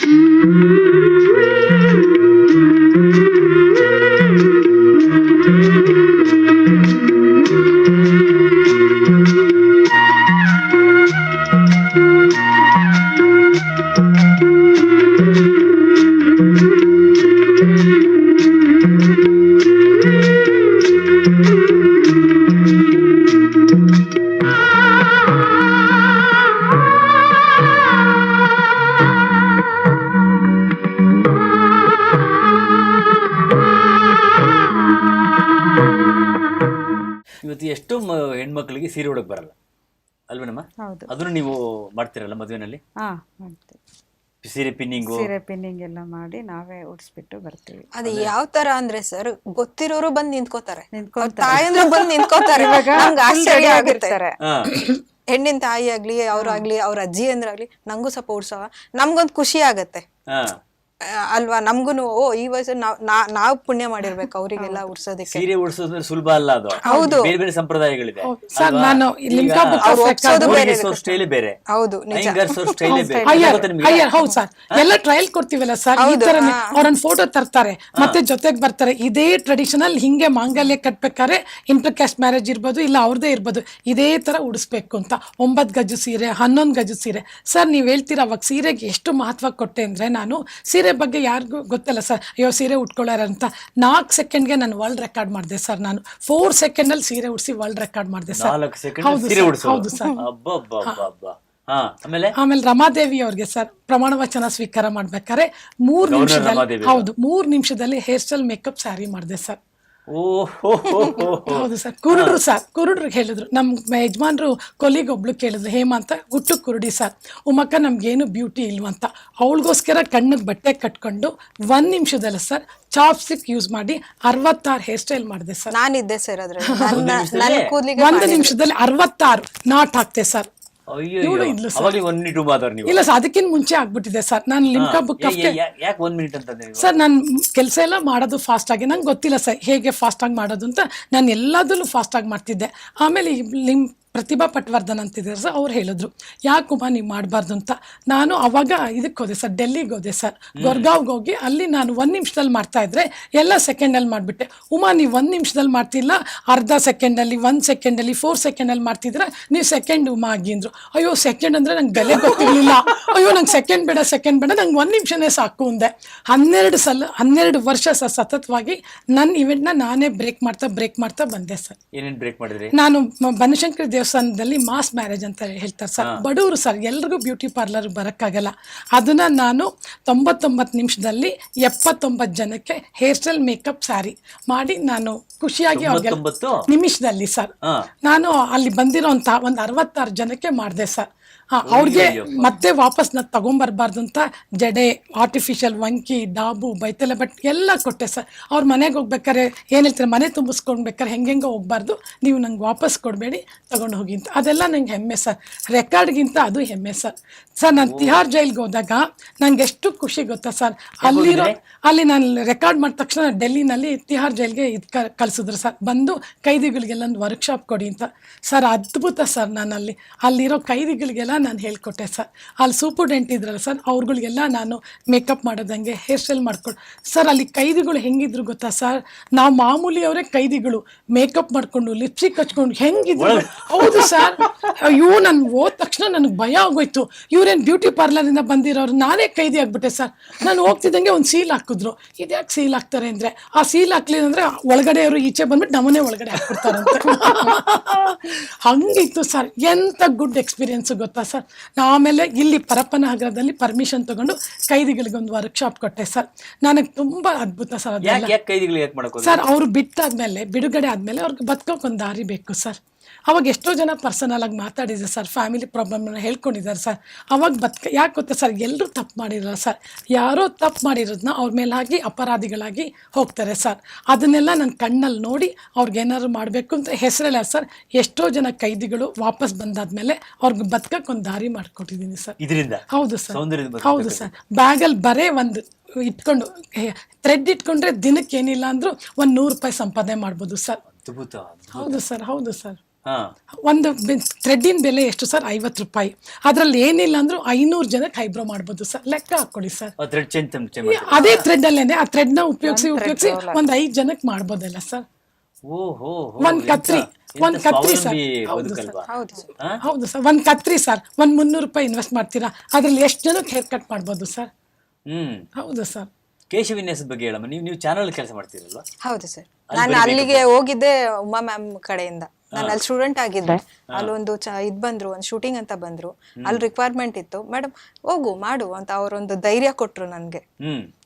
Mm-hmm. ಇವತ್ತು ಎಷ್ಟು ಮ- ಹೆಣ್ಮಕ್ಳಿಗೆ ಸೀರೆ ಉಡಕ್ ಬರಲ್ಲ. ಅಲ್ವೇನಮ್ಮ ಹೌದು. ಅದನ್ನು ನೀವು ಮಾಡ್ತೀರಲ್ಲ ಮದುವೆನಲ್ಲಿ? ಹಾ ಮಾಡ್ತೀವಿ. ಸೀರೆ ಪಿನ್ನಿಂಗ್? ಸೀರೆ ಪಿನ್ನಿಂಗ್ ಎಲ್ಲ ಮಾಡಿ ನಾವೇ ಉಡ್ಸ್ಬಿಟ್ಟು ಬರ್ತೀವಿ. ಅದು ಯಾವ ತರ ಅಂದ್ರೆ ಸರ್ ಗೊತ್ತಿರೋರು ಬಂದ್ ನಿಂತ್ಕೋತಾರೆ. ತಾಯಂದ್ರು ಬಂದ್ ನಿಂತ್ಕೋತಾರೆ. ನಮ್ಗೆ ಆಶ್ಚರ್ಯ ಆಗುತ್ತೆ. ಆಗಿರ್ತಾರೆ. ಹಾ. ಹೆಣ್ಣಿನ ತಾಯಿ ಆಗ್ಲಿ ಅವ್ರಾಗ್ಲಿ ಅವ್ರ ಅಜ್ಜಿ ಅಂದ್ರಾಗ್ಲಿ ನಂಗೂ ಸ್ವಲ್ಪ ಉಡ್ಸವ. ನಮ್ಗೊಂದು ಖುಷಿ ಆಗತ್ತೆ. ಹಾ. ಅಲ್ವಾ? ನಮ್ಗುನು ಓ ಈ ವಯಸ್ಸು ನಾವ್ ನಾ- ನಾವ್ ಪುಣ್ಯ ಮಾಡಿರ್ಬೇಕು ಅವರಿಗೆಲ್ಲ ಉಡ್ಸೋದಕ್ಕೆ ಸೀರೆ ಉಡ್ಸೋದ್ರೆ ಸುಲಭ ಅಲ್ಲ ಅದು. ಹೌದು. ಬೇರೆ ಬೇರೆ ಸಂಪ್ರದಾಯಗಳಿದೆ. ಸರ್ ನಾನು ಈಗ ಬುಕ್ ಅವ್ರು ಒಪ್ಸೋದು ಬೇರೆ ಹುಡುಗಿಸೋ ಸ್ಟೈಲೇ ಬೇರೆ. ಹೌದು ನಿಜ. ಸ್ಟೈಲೇ ಬೇರೆ. ಅಯ್ಯರ್ ಗೊತ್ತಾ ನಿಮ್ಗೆ? ಅಯ್ಯರ್ ಹೌದು ಸರ್. ಎಲ್ಲ ಟ್ರಯಲ್ ಕೊಡ್ತೀವಲ್ಲ ಸರ್? ಈ ತರನೇ ಅವ್ರನ್ನ ಫೋಟೋ ತರ್ತಾರೆ ಮತ್ತೆ ಜೊತೆಗೆ ಬರ್ತಾರೆ. ಇದೇ ಟ್ರೆಡಿಷನಲ್ ಹಿಂಗೆ ಮಾಂಗಲ್ಯ ಕಟ್ಬೇಕಾದ್ರೆ ಇಂಟರ್ ಕ್ಯಾಸ್ಟ್ ಮ್ಯಾರೇಜ್ ಇರ್ಬೋದು ಇಲ್ಲ ಅವ್ರದೇ ಇರ್ಬೋದು. ಇದೇ ತರ ಉಡಿಸ್ಬೇಕು ಅಂತ. ಒಂಬತ್ ಗಜು ಸೀರೆ ಹನ್ನೊಂದು ಗಜ ಸೀರೆ. ಸರ್ ನೀವು ಹೇಳ್ತೀರಾ ಅವಾಗ ಸೀರೆಗೆ ಎಷ್ಟು ಮಹತ್ವ ಕೊಟ್ಟೆ ಅಂದ್ರೆ ನಾನು ಸೀರೆ ಬಗ್ಗೆ ಯಾರಿಗೂ ಗೊತ್ತಲ್ಲ ಸರ್. ಅಯ್ಯೋ ಸೀರೆ ಉಟ್ಕೊಳ್ಳಾರಂತ ನಾಲ್ಕು ಸೆಕೆಂಡ್ಗೆ ನಾನು ವರ್ಲ್ಡ್ ರೆಕಾರ್ಡ್ ಮಾಡಿದೆ ಸರ್ ನಾನು. ಫೋರ್ ಸೆಕೆಂಡಲ್ಲಿ ಸೀರೆ ಉಡಿಸಿ ವರ್ಲ್ಡ್ ರೆಕಾರ್ಡ್ ಮಾಡಿದೆ ಸರ್. ಹೌದು ಸೀರೆ ಸರ್, ಹೌದು ಸರ್. ಆಮೇಲೆ? ಆಮೇಲೆ ರಮಾದೇವಿ ಅವ್ರಿಗೆ ಸರ್ ಪ್ರಮಾಣ ವಚನ ಸ್ವೀಕಾರ ಮಾಡ್ಬೇಕಾದ್ರೆ ಮೂರು ನಿಮಿಷದಲ್ಲಿ ಹೌದು ಮೂರು ನಿಮಿಷದಲ್ಲಿ ಹೇರ್ ಸ್ಟೈಲ್ ಮೇಕಪ್ ಸ್ಯಾರಿ ಮಾಡಿದೆ ಸರ್. ಹೌದು ಸರ್. ಕುರುಡ್ರು ಸರ್. ಕುರುಡ್ರಿಗೆ ಹೇಳಿದ್ರು ನಮ್ಮ ಯಜಮಾನ್ರು ಕೊಲಿಗೊಬ್ಳು ಕೇಳಿದ್ರು ಹೇಮ ಅಂತ. ಹುಟ್ಟು ಕುರುಡಿ ಸರ್. ಉಮಕ್ಕ ನಮ್ಗೇನು ಬ್ಯೂಟಿ ಇಲ್ವಂತ ಅವಳಿಗೋಸ್ಕರ ಕಣ್ಣಿಗೆ ಬಟ್ಟೆ ಕಟ್ಕೊಂಡು ಒಂದ್ ನಿಮಿಷದಲ್ಲ ಸರ್ ಚಾಪ್ ಸ್ಟಿಕ್ ಯೂಸ್ ಮಾಡಿ ಅರವತ್ತಾರು ಹೇರ್ ಸ್ಟೈಲ್ ಮಾಡಿದೆ ಸರ್. ನಾನಿದ್ದೆ ಸರ್ ಅದ್ರ ಒಂದು ನಿಮಿಷದಲ್ಲಿ? ಅರವತ್ತಾರು ನಾಟ್ ಹಾಕ್ತೆ ಸರ್. ಅಯ್ಯೋ ಇವ್ಳು ಇದ್ಲು ಸರ್. ಅವಾಗಲೇ ಒಂದ್ ಮಿನಿಟ್ ಮಾತಾಡ್ ನೀವು. ಇಲ್ಲ ಸರ್ ಅದಕ್ಕಿಂತ ಮುಂಚೆ ಆಗ್ಬಿಟ್ಟಿದೆ ಸರ್. ನಾನು ಲಿಮ್ಕಾ ಬುಕ್ ಆಫ್ ಯಾಕೆ ಮಿನಿಟ್ ನೀವು? ಸರ್ ನಾನು ಕೆಲಸ ಎಲ್ಲ ಮಾಡೋದು ಫಾಸ್ಟ್ ಆಗಿ. ನಂಗೆ ಗೊತ್ತಿಲ್ಲ ಸರ್ ಹೇಗೆ ಫಾಸ್ಟ್ ಆಗಿ ಮಾಡೋದು ಅಂತ. ನಾನು ಎಲ್ಲದಲ್ಲೂ ಫಾಸ್ಟ್ ಆಗಿ ಮಾಡ್ತಿದ್ದೆ. ಆಮೇಲೆ ಈ ನಿಮ್ ಪ್ರತಿಭಾ ಪಟ್ವರ್ಧನ್ ಅಂತಿದ್ದಾರೆ ಸರ್ ಅವ್ರು ಹೇಳಿದ್ರು. ಯಾಕುಮ್ಮ ನೀವು ಮಾಡಬಾರ್ದು ಅಂತ. ನಾನು ಅವಾಗ ಇದಕ್ಕೆ ಹೋದೆ ಸರ್ ಡೆಲ್ಲಿಗೆ ಹೋದೆ ಸರ್. ಗೊರ್ಗಾವ್ಗೆ ಹೋಗಿ ಅಲ್ಲಿ ನಾನು ಒಂದು ನಿಮಿಷದಲ್ಲಿ ಮಾಡ್ತಾ ಇದ್ರೆ ಎಲ್ಲ ಸೆಕೆಂಡಲ್ಲಿ ಮಾಡಿಬಿಟ್ಟೆ. ಉಮಾ ನೀವು ಒಂದು ನಿಮಿಷದಲ್ಲಿ ಮಾಡ್ತಿಲ್ಲ ಅರ್ಧ ಸೆಕೆಂಡಲ್ಲಿ ಒಂದು ಸೆಕೆಂಡಲ್ಲಿ ಫೋರ್ ಸೆಕೆಂಡಲ್ಲಿ ಮಾಡ್ತಿದ್ರೆ ನೀವು ಸೆಕೆಂಡ್ ಉಮಾ ಆಗಿ ಅಂದರು. ಅಯ್ಯೋ ಸೆಕೆಂಡ್ ಅಂದರೆ ನಂಗೆ ಬೆಲೆ ಗೊತ್ತಿರಲಿಲ್ಲ. ಅಯ್ಯೋ ನಂಗೆ ಸೆಕೆಂಡ್ ಬೇಡ ಸೆಕೆಂಡ್ ಬೇಡ ನಂಗೆ ಒಂದು ನಿಮಿಷನೇ ಸಾಕು ಅಂದೆ. ಹನ್ನೆರಡು ಸಲ ಹನ್ನೆರಡು ವರ್ಷ ಸರ್ ಸತತವಾಗಿ ನನ್ನ ಇವೆಂಟ್ನ ನಾನೇ ಬ್ರೇಕ್ ಮಾಡ್ತಾ ಬ್ರೇಕ್ ಮಾಡ್ತಾ ಬಂದೆ ಸರ್. ಏನೇನು ಬ್ರೇಕ್ ಮಾಡಿದ್ರಿ? ನಾನು ಬನಶಂಕರ್ ಬನಶಂಕರಿ ದೇವಸ್ಥಾನದಲ್ಲಿ ಮಾಸ್ ಮ್ಯಾರೇಜ್ ಅಂತ ಹೇಳ್ತಾರೆ ಸರ್. ಬಡವರು ಸರ್ ಎಲ್ರಿಗೂ ಬ್ಯೂಟಿ ಪಾರ್ಲರ್ ಬರೋಕ್ಕಾಗಲ್ಲ. ಅದನ್ನ ನಾನು ತೊಂಬತ್ತೊಂಬತ್ತು ನಿಮಿಷದಲ್ಲಿ ಎಪ್ಪತ್ತೊಂಬತ್ತು ಜನಕ್ಕೆ ಹೇರ್ ಸ್ಟೈಲ್ ಮೇಕಪ್ ಸ್ಯಾರಿ ಮಾಡಿ ನಾನು ಖುಷಿಯಾಗಿ ಅವ್ರಿಗೆ? ನಿಮಿಷದಲ್ಲಿ ಸರ್. ನಾನು ಅಲ್ಲಿ ಬಂದಿರೋಂಥ ಒಂದು ಅರವತ್ತಾರು ಜನಕ್ಕೆ ಮಾಡಿದೆ ಸರ್. ಅವ್ರಿಗೆ ಮತ್ತೆ ವಾಪಸ್ ನಾನು ತಗೊಂಬರ್ಬಾರ್ದು ಅಂತ ಜಡೆ ಆರ್ಟಿಫಿಷಿಯಲ್ ವಂಕಿ ಡಾಬು ಬೈತಲೆ ಬಟ್ ಎಲ್ಲ ಕೊಟ್ಟೆ ಸರ್ ಅವ್ರ ಮನೆಗೆ ಹೋಗ್ಬೇಕಾರೆ ಏನು ಹೇಳ್ತಾರೆ ಮನೆ ತುಂಬಿಸ್ಕೊಂಡ್ಬೇಕಾರೆ ಹೆಂಗೆಂಗೆ ಹೋಗ್ಬಾರ್ದು. ನೀವು ನಂಗೆ ವಾಪಸ್ ಕೊಡಬೇಡಿ ತಗೊಂಡು ಹೋಗಿ ಅಂತ. ಅದೆಲ್ಲ ನಂಗೆ ಹೆಮ್ಮೆ ಸರ್ ರೆಕಾರ್ಡ್ಗಿಂತ ಅದು ಹೆಮ್ಮೆ ಸರ್ ಸರ್ ನಾನು ತಿಹಾರ್ ಜೈಲ್ಗೆ ಹೋದಾಗ ನಂಗೆ ಎಷ್ಟು ಖುಷಿ ಗೊತ್ತಾ ಸರ್ ಅಲ್ಲಿರೋ ಅಲ್ಲಿ ನಾನು ರೆಕಾರ್ಡ್ ಮಾಡಿದ ತಕ್ಷಣ ಡೆಲ್ಲಿನಲ್ಲಿ ತಿಹಾರ್ ಜೈಲ್ಗೆ ಇದು ಕಳಿಸಿದ್ರು ಸರ್ ಬಂದು ಕೈದಿಗಳಿಗೆಲ್ಲ ಒಂದು ವರ್ಕ್ಶಾಪ್ ಕೊಡಿ ಅಂತ. ಸರ್ ಅದ್ಭುತ ಸರ್ ನಾನು ಅಲ್ಲಿ ಅಲ್ಲಿರೋ ಕೈದಿಗಳಿಗೆಲ್ಲ ನಾನು ಹೇಳ್ಕೊಟ್ಟೆ ಸರ್ ಅಲ್ಲಿ ಸೂಪರ್ಡೆಂಟ್ ಇದ್ರಲ್ಲ ಸರ್ ಅವ್ರುಗಳಿಗೆಲ್ಲ ನಾನು ಮೇಕಪ್ ಮಾಡೋದಂಗೆ ಹೇರ್ ಸ್ಟೈಲ್ ಮಾಡ್ಕೊಂಡು ಸರ್ ಅಲ್ಲಿ ಕೈದಿಗಳು ಹೆಂಗಿದ್ರು ಗೊತ್ತಾ ಸರ್? ನಾವು ಮಾಮೂಲಿ ಅವರೇ ಕೈದಿಗಳು ಮೇಕಪ್ ಮಾಡ್ಕೊಂಡು ಲಿಪ್ಸ್ಟಿಕ್ ಹಚ್ಕೊಂಡು ಹೆಂಗಿದ್ರು ಹೌದು ಸರ್. ಅಯ್ಯೋ ನಾನು ಹೋದ ತಕ್ಷಣ ನನಗೆ ಭಯ ಆಗೋಯ್ತು. ಇವ್ರೇನು ಬ್ಯೂಟಿ ಪಾರ್ಲರಿಂದ ಬಂದಿರೋರು ನಾನೇ ಕೈದಿ ಆಗ್ಬಿಟ್ಟೆ ಸರ್. ನಾನು ಹೋಗ್ತಿದ್ದಂಗೆ ಒಂದು ಸೀಲ್ ಹಾಕಿದ್ರು. ಇದ್ಯಾಕೆ ಸೀಲ್ ಹಾಕ್ತಾರೆ ಅಂದರೆ ಆ ಸೀಲ್ ಹಾಕ್ಲಿಲ್ಲ ಅಂದರೆ ಒಳಗಡೆಯವರು ಈಚೆ ಬಂದ್ಬಿಟ್ಟು ನಮ್ಮನೆ ಒಳಗಡೆ ಹಾಕ್ಬಿಡ್ತಾರಂತೆ. ಹಂಗಿತ್ತು ಸರ್. ಎಂಥ ಗುಡ್ ಎಕ್ಸ್ಪೀರಿಯನ್ಸ್ ಗೊತ್ತಾ ಸರ್. ಆಮೇಲೆ ಇಲ್ಲಿ ಪರಪ್ಪನಗರದಲ್ಲಿ ಪರ್ಮಿಷನ್ ತಗೊಂಡು ಕೈದಿಗಳಿಗೆ ಒಂದು ವರ್ಕ್ಶಾಪ್ ಕೊಟ್ಟೆ ಸರ್. ನನಗೆ ತುಂಬ ಅದ್ಭುತ ಸರ್ ಅದೆಲ್ಲ. ಕೈದಿಗಳು ಯಾಕೆ? ಸರ್ ಅವ್ರು ಬಿಟ್ಟಾದ್ಮೇಲೆ ಬಿಡುಗಡೆ ಆದ್ಮೇಲೆ ಅವ್ರಿಗೆ ಬದುಕೋಕೆ ಒಂದು ದಾರಿ ಬೇಕು ಸರ್. ಅವಾಗ ಎಷ್ಟೋ ಜನ ಪರ್ಸನಲ್ ಆಗಿ ಮಾತಾಡಿದ್ದಾರೆ ಸರ್ ಫ್ಯಾಮಿಲಿ ಪ್ರಾಬ್ಲಮ್ನ ಹೇಳ್ಕೊಂಡಿದ್ದಾರೆ ಸರ್ ಅವಾಗ ಬದುಕ ಯಾಕೆ ಗೊತ್ತಾ ಸರ್ ಎಲ್ಲರೂ ತಪ್ಪು ಮಾಡಿರಲ್ಲ ಸರ್ ಯಾರೋ ತಪ್ಪು ಮಾಡಿರೋದನ್ನ ಅವ್ರ ಮೇಲಾಗಿ ಅಪರಾಧಿಗಳಾಗಿ ಹೋಗ್ತಾರೆ ಸರ್ ಅದನ್ನೆಲ್ಲ ನನ್ನ ಕಣ್ಣಲ್ಲಿ ನೋಡಿ ಅವ್ರಿಗೆ ಏನಾದ್ರು ಮಾಡಬೇಕು ಅಂತ ಹೆಸರಲ್ಲ ಸರ್ ಎಷ್ಟೋ ಜನ ಕೈದಿಗಳು ವಾಪಸ್ ಬಂದಾದ್ಮೇಲೆ ಅವ್ರಿಗೆ ಬದುಕಕ್ಕೆ ಒಂದು ದಾರಿ ಮಾಡಿಕೊಟ್ಟಿದ್ದೀನಿ ಸರ್ ಇದರಿಂದ? ಹೌದು ಸರ್ ಹೌದು ಸರ್ ಬ್ಯಾಗಲ್ಲಿ ಬರೇ ಒಂದು ಇಟ್ಕೊಂಡು ಥ್ರೆಡ್ ಇಟ್ಕೊಂಡ್ರೆ ದಿನಕ್ಕೆ ಏನಿಲ್ಲ ಅಂದ್ರೂ ಒಂದು ನೂರು ರೂಪಾಯಿ ಸಂಪಾದನೆ ಮಾಡ್ಬೋದು ಸರ್ ಹೌದು ಸರ್ ಹೌದು ಸರ್ ಒಂದು ಥ್ರೆಡ್ಡಿನ ಬೆಲೆ ಎಷ್ಟು ಸರ್? ಐವತ್ತು ರೂಪಾಯಿ. ಅದರಲ್ಲಿ ಏನಿಲ್ಲ ಅಂದ್ರೂ ಐನೂರು ಜನಕ್ಕೆ ಐಬ್ರೋ ಮಾಡ್ಬೋದು ಸರ್. ಲೆಕ್ಕ ಹಾಕೊಳ್ಳಿ ಸರ್. ಅದೇ ಥ್ರೆಡ್ ಅಲ್ಲೇನೆ ಆ ಥ್ರೆಡ್ನ ಉಪಯೋಗಿಸಿ ಉಪಯೋಗಿಸಿ ಒಂದ್ ಐದ್ ಜನಕ್ಕೆ ಮಾಡ್ಬೋದಲ್ಲ ಸರ್. ಒಂದ್ ಕತ್ರಿ ಒಂದ್ ಕತ್ರಿ ಸರ್. ಹೌದು ಸರ್. ಹೌದು ಸರ್. ಹೌದು ಸರ್. ಒಂದ್ ಕತ್ರಿ ಸರ್. ಒಂದ್ ಮುನ್ನೂರು ರೂಪಾಯಿ ಇನ್ವೆಸ್ಟ್ ಮಾಡ್ತೀರಾ? ಅದ್ರಲ್ಲಿ ಎಷ್ಟು ಜನಕ್ಕೆ ಹೇರ್ ಕಟ್ ಮಾಡ್ಬೋದು ಸರ್? ಹ್ಮ್. ಹೌದು ಸರ್. ಕೇಶ ವಿನ್ಯಾಸದ ಬಗ್ಗೆ ಹೇಳಮ್ಮ. ನೀವು ನೀವು ಚಾನಲ್ ಕೆಲಸ ಮಾಡ್ತೀರಲ್ವಾ? ಹೌದು ಸರ್. ನಾನು ಅಲ್ಲಿಗೆ ಹೋಗಿದ್ದೆ ಉಮಾ ಮ್ಯಾಮ್ ಕಡೆಯಿಂದ. ನಾನು ಅಲ್ಲಿ ಸ್ಟೂಡೆಂಟ್ ಆಗಿದ್ದೆ. ಅಲ್ಲೊಂದು ಚ ಇದ್ ಬಂದ್ರು ಒಂದು ಶೂಟಿಂಗ್ ಅಂತ ಬಂದ್ರು. ಅಲ್ಲಿ ರಿಕ್ವೈರ್ಮೆಂಟ್ ಇತ್ತು. ಮೇಡಮ್ ಹೋಗು ಮಾಡು ಅಂತ ಅವರೊಂದು ಧೈರ್ಯ ಕೊಟ್ರು ನನ್ಗೆ.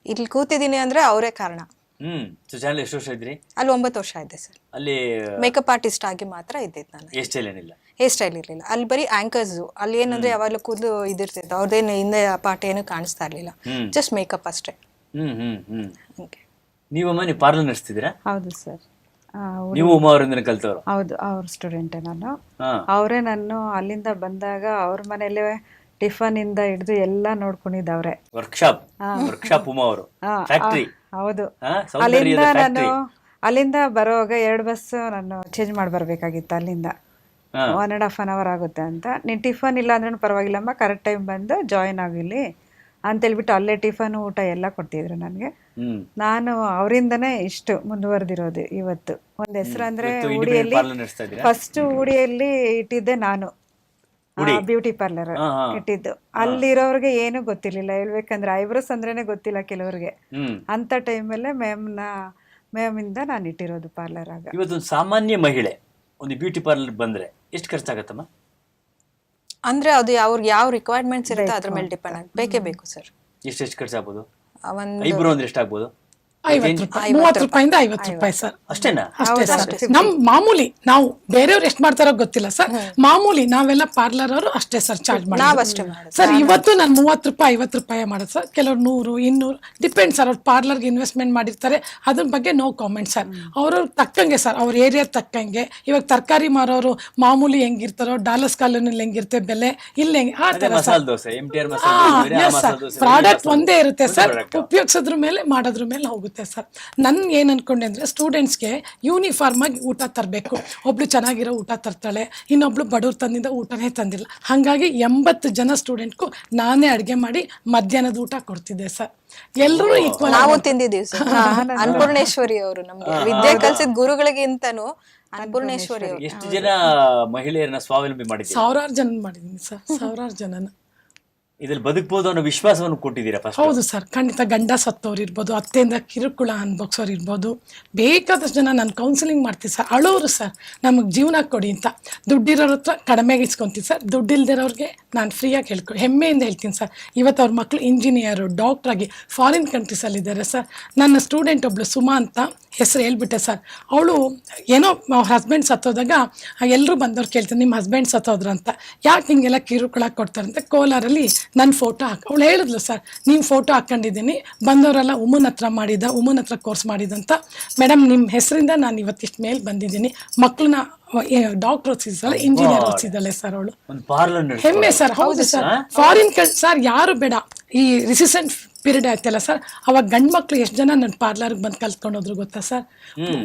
ಇಲ್ಲಿ ಕೂತಿದ್ದೀನಿ ಅಂದ್ರೆ ಅವರೇ ಕಾರಣ. ಹ್ಮ್. ಸೊ ಎಷ್ಟು ವರ್ಷ ಇದ್ರಿ? ಅಲ್ಲಿ ಒಂಬತ್ತು ವರ್ಷ ಇದ್ದೆ ಸರ್. ಅಲ್ಲಿ ಮೇಕಪ್ ಆರ್ಟಿಸ್ಟ್ ಆಗಿ ಮಾತ್ರ ಇದ್ದಿದ್ದು ನಾನು. ಎಷ್ಟು ಏನಿಲ್ಲ? ಹೇರ್ ಸ್ಟೈಲ್ ಇರಲಿಲ್ಲ. ಅಲ್ಲಿ ಬರೀ ಆಂಕರ್ಸ್ ಅಲ್ಲಿ ಏನಂದ್ರೆ ಯಾವಾಗಲೂ ಕೂದಲು ಇದಿರ್ತಿತ್ತು. ಅವ್ರದ್ದೇನು ಹಿಂದೆ ಪಾರ್ಟ್ ಏನು ಕಾಣಿಸ್ತಾ ಇರ್ಲಿಲ್ಲ. ಜಸ್ಟ್ ಮೇಕಪ್ ಅಷ್ಟೇ. ಹ್ಮ್ ಹ್ಮ್ ಹ್ಮ್. ನೀವು ನೀವಮ್ಮ ನೀವು ಪಾರ್ಲರ್ ನಡೆಸ್ತಿದ್ದೀರಾ? ಹೌದು ಸರ್. ನೀವು ಉಮಾ ಅವರಿಂದ ಕಲ್ತವ್ರು? ಹೌದು ಅವ್ರ ಸ್ಟೂಡೆಂಟ್ ನಾನು ಅವರೇ ನಾನು ಅಲ್ಲಿಂದ ಬಂದಾಗ ಅವ್ರ ಮನೇಲಿ ಟಿಫನ್ ಇಂದ ಹಿಡಿದು ಎಲ್ಲ ನೋಡ್ಕೊಂಡಿದ್ದವ್ರೆ. ವರ್ಕ್ಶಾಪ್ ವರ್ಕ್ಶಾಪ್ ಉಮಾ ಅವರು. ಫ್ಯಾಕ್ಟರಿ ಹೌದು. ಅಲ್ಲಿಂದ ನಾನು ಅಲ್ಲಿಂದ ಬರೋವಾಗ ಎರಡು ಬಸ್ ನಾನು ಚೇಂಜ್ ಮಾಡಿ ಬರ್ಬೇಕಾಗಿತ್ತು ಅಲ್ಲಿಂದ. One and half an hour ಆಗುತ್ತೆ ಅಂತ. ನೀನು ಟಿಫನ್ ಇಲ್ಲ ಅಂದ್ರೂ ಪರವಾಗಿಲ್ಲಮ್ಮ ಕರೆಕ್ಟ್ ಟೈಮ್ ಬಂದು ಜಾಯಿನ್ ಆಗಿಲ್ಲಿ ಅಂತೇಳ್ಬಿಟ್ಟು ಅಲ್ಲೇ ಟಿಫನ್ ಊಟ ಎಲ್ಲ ಕೊಡ್ತಿದ್ರು ನನಗೆ. ನಾನು ಅವರಿಂದನೇ ಇಷ್ಟು ಮುಂದುವರೆದಿರೋದು ಇವತ್ತು. ಒಂದ್ ಹೆಸರು ಅಂದ್ರೆ ಉಡಿಯಲ್ಲಿ? ಫಸ್ಟ್ ಉಡಿಯಲ್ಲಿ ಇಟ್ಟಿದ್ದೆ ನಾನು. Beauty parlour. ಇಟ್ಟಿದ್ದು. ಅಲ್ಲಿರೋರ್ಗೆ ಏನು ಗೊತ್ತಿರ್ಲಿಲ್ಲ. ಹೇಳ್ಬೇಕಂದ್ರೆ ಐಬ್ರೋಸ್ ಅಂದ್ರೇನೆ ಗೊತ್ತಿಲ್ಲ ಕೆಲವ್ರಿಗೆ. ಹ್ಮ್. ಅಂತ ಟೈಮಲ್ಲೇ ಮ್ಯಾಮ್ನ ಇಂದ ನಾನು ಇಟ್ಟಿರೋದು ಪಾರ್ಲರ್ ಆಗ. ಇವತ್ತೊಂದು ಸಾಮಾನ್ಯ ಮಹಿಳೆ ಒಂದು ಬ್ಯೂಟಿ ಪಾರ್ಲರ್ ಬಂದ್ರೆ ಎಷ್ಟು ಖರ್ಚಾಗತ್ತಮ್ಮ? ಅಂದ್ರೆ ಅದು ಅವ್ರಿಗೆ ಯಾವ ರಿಕ್ವೈರ್ಮೆಂಟ್ಸ್ ಇರುತ್ತೆ ಅದ್ರ ಮೇಲೆ ಡಿಪೆಂಡ್ ಆಗಿ ಬೇಕೇ ಬೇಕು ಸರ್ ಎಷ್ಟು ಎಷ್ಟು ಖರ್ಚಾಗ್ಬೋದು ಒಂದು ಅಂದ್ರೆ ಎಷ್ಟಾಗ್ಬೋದು? ಐವತ್ತು ರೂಪಾಯಿ ಮೂವತ್ತು ರೂಪಾಯಿಂದ ಐವತ್ತು ರೂಪಾಯಿ ಸರ್. ಅಷ್ಟೇನಾ? ಅಷ್ಟೇ ಸರ್. ನಮ್ ಮಾಮೂಲಿ ನಾವು ಬೇರೆಯವ್ರು ಎಷ್ಟು ಮಾಡ್ತಾರೋ ಗೊತ್ತಿಲ್ಲ ಸರ್. ಮಾಮೂಲಿ ನಾವೆಲ್ಲ ಪಾರ್ಲರ್ ಅವರು ಅಷ್ಟೇ ಸರ್ ಚಾರ್ಜ್ ಮಾಡೋದು. ಸರ್ ಇವತ್ತು ನಾನು ಮೂವತ್ತು ರೂಪಾಯಿ ಐವತ್ತು ರೂಪಾಯಿ ಮಾಡೋದು ಸರ್. ಕೆಲವ್ರು ನೂರು ಇನ್ನೂರು ಡಿಪೆಂಡ್ ಸರ್ ಅವ್ರು ಪಾರ್ಲರ್ಗೆ ಇನ್ವೆಸ್ಟ್ಮೆಂಟ್ ಮಾಡಿರ್ತಾರೆ. ಅದ್ರ ಬಗ್ಗೆ ನೋ ಕಾಮೆಂಟ್ ಸರ್. ಅವ್ರವ್ರ ತಕ್ಕಂಗೆ ಸರ್ ಅವ್ರ ಏರಿಯಾ ತಕ್ಕಂಗೆ. ಇವಾಗ ತರಕಾರಿ ಮಾರೋರು ಮಾಮೂಲಿ ಹೆಂಗಿರ್ತಾರೋ ಡಾಲರ್ಸ್ ಕಾಲೋನಿಲಿ ಹೆಂಗಿರುತ್ತೆ ಬೆಲೆ ಇಲ್ಲಿ ಹೆಂಗೆ ಆ ಥರ ಸರ್. ಮಸಾಲೆ ಎಂ ಟಿ ಆರ್ ಮಸಾಲೆ ಆ ಮಸಾಲೆ ಪ್ರಾಡಕ್ಟ್ ಒಂದೇ ಇರುತ್ತೆ ಸರ್. ಉಪಯೋಗಿಸೋದ್ರ ಮೇಲೆ ಮಾಡೋದ್ರ ಮೇಲೆ ಹೋಗುತ್ತೆ. ಸರ್. ನನ್ನ ಏನು ಅಂದ್ಕೊಂಡೆ ಅಂದರೆ ಸ್ಟೂಡೆಂಟ್ಸ್ಗೆ ಯೂನಿಫಾರ್ಮ್ ಆಗಿ ಊಟ ತರಬೇಕು. ಒಬ್ಳು ಚೆನ್ನಾಗಿರೋ ಊಟ ತರ್ತಾಳೆ ಇನ್ನೊಬ್ಳು ಬಡವ್ರ ತಂದಿಂದ ಊಟನೇ ತಂದಿಲ್ಲ. ಹಾಗಾಗಿ ಎಂಬತ್ತು ಜನ ಸ್ಟೂಡೆಂಟ್ಗೂ ನಾನೇ ಅಡುಗೆ ಮಾಡಿ ಮಧ್ಯಾಹ್ನದ ಊಟ ಕೊಡ್ತಿದ್ದೆ ಸರ್. ಎಲ್ಲರೂ ಈಕ್ವಲ್ ನಾವು ತಿಂದಿದ್ದೀವಿ ಸರ್. ಅನ್ನಪೂರ್ಣೇಶ್ವರಿ ಅವರು ನಮ್ಗೆ. ವಿದ್ಯೆ ಕಲಿಸಿದ ಗುರುಗಳಿಗಿಂತನೂ ಅನ್ನಪೂರ್ಣೇಶ್ವರಿ. ಅವರು. ಎಷ್ಟು ಜನ ಮಹಿಳೆಯರನ್ನ ಸ್ವಾವಲಂಬಿ ಮಾಡಿದ್ದೀವಿ ಸಾವಿರಾರು ಜನ ಮಾಡಿದ್ದೀನಿ ಸರ್. ಸಾವಿರಾರು ಜನನ. ಇದ್ರಲ್ಲಿ ಬದುಕಬಹುದು ಅನ್ನೋ ವಿಶ್ವಾಸವನ್ನು ಕೊಟ್ಟಿದ್ದೀರಾ ಹೌದು ಸರ್, ಖಂಡಿತ ಗಂಡ ಸತ್ತವ್ರು ಇರ್ಬೋದು, ಅತ್ತೆಯಿಂದ ಕಿರುಕುಳ ಅನ್ಭೋಗ್ಸೋರು ಇರ್ಬೋದು, ಬೇಕಾದಷ್ಟು ಜನ ನಾನು ಕೌನ್ಸಿಲಿಂಗ್ ಮಾಡ್ತೀನಿ ಸರ್. ಅಳೋರು ಸರ್, ನಮಗೆ ಜೀವನ ಕೊಡಿ ಅಂತ. ದುಡ್ಡಿರೋರ ಹತ್ರ ಕಡಿಮೆಗೆ ಇಸ್ಕೊಂತೀನಿ ಸರ್. ದುಡ್ಡಿಲ್ದಿರೋರಿಗೆ ನಾನು ಫ್ರೀಯಾಗಿ ಹೇಳ್ಕೊ, ಹೆಮ್ಮೆಯಿಂದ ಹೇಳ್ತೀನಿ ಸರ್. ಇವತ್ತು ಅವ್ರ ಮಕ್ಕಳು ಇಂಜಿನಿಯರು ಡಾಕ್ಟ್ರಾಗಿ ಫಾರಿನ್ ಕಂಟ್ರೀಸಲ್ಲಿದ್ದಾರೆ ಸರ್. ನನ್ನ ಸ್ಟೂಡೆಂಟ್ ಒಬ್ಳು ಸುಮಾ ಅಂತ ಹೆಸರು ಹೇಳ್ಬಿಟ್ಟೆ ಸರ್. ಅವಳು ಏನೋ ಅವ್ರ ಹಸ್ಬೆಂಡ್ ಸತ್ತೋದಾಗ ಎಲ್ಲರೂ ಬಂದವ್ರು ಕೇಳ್ತಾರೆ ನಿಮ್ಮ ಹಸ್ಬೆಂಡ್ ಸತ್ತೋದ್ರು ಅಂತ ಯಾಕೆ ಹಿಂಗೆಲ್ಲ ಕಿರುಕುಳ ಕೊಡ್ತಾರೆ ಅಂತ ಕೋಲಾರಲ್ಲಿ ನನ್ನ ಫೋಟೋ ಹಾಕಿ ಅವಳು ಹೇಳಿದ್ಲು ಸರ್ ನೀವು ಫೋಟೋ ಹಾಕ್ಕೊಂಡಿದ್ದೀನಿ. ಬಂದವರೆಲ್ಲ ಉಮನ್ ಹತ್ರ ಮಾಡಿದ ಉಮನ್ ಹತ್ರ ಕೋರ್ಸ್ ಮಾಡಿದಂತ ಮೇಡಮ್ ನಿಮ್ಮ ಹೆಸರಿಂದ ನಾನು ಇವತ್ತಿಷ್ಟು ಮೇಲೆ ಬಂದಿದ್ದೀನಿ. ಮಕ್ಕಳನ್ನ ಡಾಕ್ಟರ್ ಓದಿಸಿದ್ದಾಳೆ ಇಂಜಿನಿಯರ್ ಓದಿಸಿದ್ದಾಳೆ ಸರ್ ಅವಳು. ಹೆಮ್ಮೆ ಸರ್ ಹೌದು ಸರ್ ಫಾರಿನ್ ಸರ್ ಯಾರು ಬೇಡ. ಈ ರಿಸಿಸೆಂಟ್ ಪೀರಿಯಡ್ ಆಯ್ತಲ್ಲ ಸರ್ ಅವಾಗ ಗಂಡು ಮಕ್ಳು ಎಷ್ಟು ಜನ ನನ್ನ ಪಾರ್ಲರ್ಗೆ ಬಂದು ಕಲ್ತ್ಕೊಂಡು ಹೋದ್ರು ಗೊತ್ತಾ ಸರ್